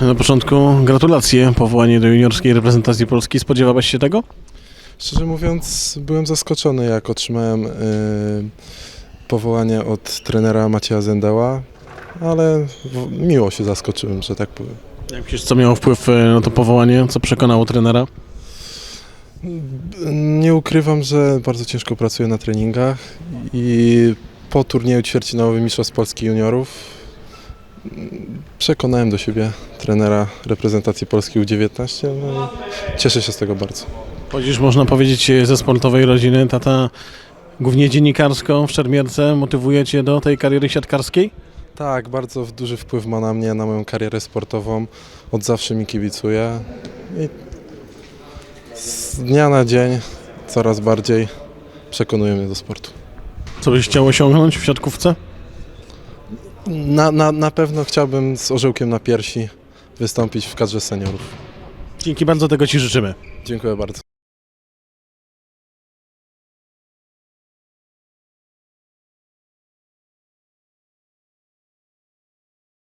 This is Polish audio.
Na początku gratulacje, powołanie do juniorskiej reprezentacji Polski. Spodziewałeś się tego? Szczerze mówiąc, byłem zaskoczony, jak otrzymałem y, powołanie od trenera Macieja Zendała, ale miło się zaskoczyłem, że tak powiem. Jak myślisz, co miało wpływ e, na to powołanie? Co przekonało trenera? Nie ukrywam, że bardzo ciężko pracuję na treningach i po turnieju ćwierćfinałowym Mistrzostw Polski Juniorów przekonałem do siebie trenera reprezentacji Polski U19 no i cieszę się z tego bardzo. Chodzisz, można powiedzieć, ze sportowej rodziny. Tata głównie dziennikarsko w Szermierce motywuje cię do tej kariery siatkarskiej? Tak, bardzo duży wpływ ma na mnie, na moją karierę sportową. Od zawsze mi kibicuje i z dnia na dzień coraz bardziej przekonuje mnie do sportu. Co byś chciał osiągnąć w siatkówce? Na, na, na pewno chciałbym z orzełkiem na piersi wystąpić w kadrze seniorów. Dzięki bardzo, tego Ci życzymy. Dziękuję bardzo.